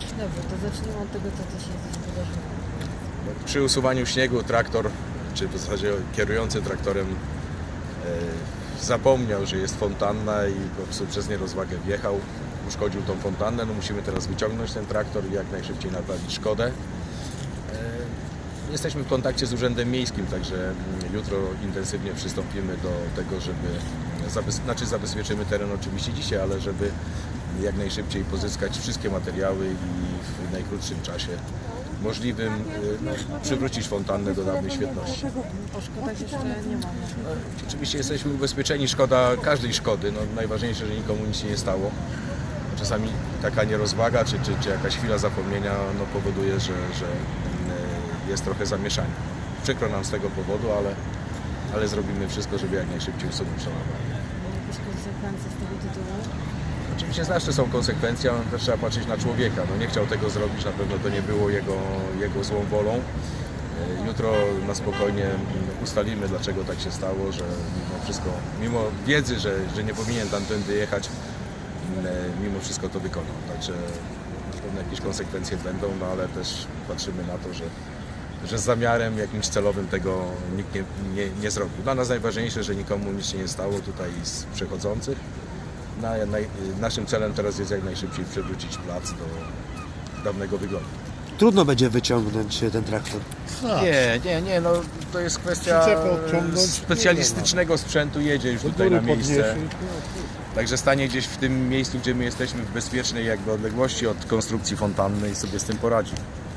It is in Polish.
Dobrze, to zacznijmy od tego, co się wydarzyło. Przy usuwaniu śniegu traktor, czy w zasadzie kierujący traktorem e, zapomniał, że jest fontanna i po prostu przez nierozwagę wjechał, uszkodził tą fontannę. No musimy teraz wyciągnąć ten traktor i jak najszybciej naprawić szkodę. E, Jesteśmy w kontakcie z Urzędem Miejskim, także mm, jutro intensywnie przystąpimy do tego, żeby zabez... znaczy zabezpieczymy teren oczywiście dzisiaj, ale żeby jak najszybciej pozyskać wszystkie materiały i w najkrótszym czasie możliwym y, no, przywrócić fontannę do dawnej świetności. O szkodach jeszcze nie mamy. Oczywiście jesteśmy ubezpieczeni, szkoda każdej szkody. No, najważniejsze, że nikomu nic się nie stało. Czasami taka nierozwaga czy, czy, czy jakaś chwila zapomnienia no, powoduje, że, że y, jest trochę zamieszania. Przykro nam z tego powodu, ale, ale zrobimy wszystko, żeby jak najszybciej usunąć to. Jakieś konsekwencje z tego tytułu? Oczywiście zawsze są konsekwencje, ale też trzeba patrzeć na człowieka. No, nie chciał tego zrobić, na pewno to nie było jego, jego złą wolą. E, Jutro na spokojnie ustalimy, dlaczego tak się stało, że mimo wszystko, mimo wiedzy, że, że nie powinien tamtędy jechać, e, mimo wszystko to wykonał. Także na pewno jakieś konsekwencje będą, no ale też patrzymy na to, że, że z zamiarem jakimś celowym tego nikt nie, nie, nie zrobił. Dla nas najważniejsze, że nikomu nic się nie stało tutaj z przechodzących. Na, naj, naszym celem teraz jest jak najszybciej przywrócić plac do dawnego wyglądu. Trudno będzie wyciągnąć ten traktor. Nie, nie, nie, no to jest kwestia specjalistycznego sprzętu, jedzie już tutaj na miejsce. Także stanie gdzieś w tym miejscu, gdzie my jesteśmy w bezpiecznej jakby odległości od konstrukcji fontanny i sobie z tym poradzi.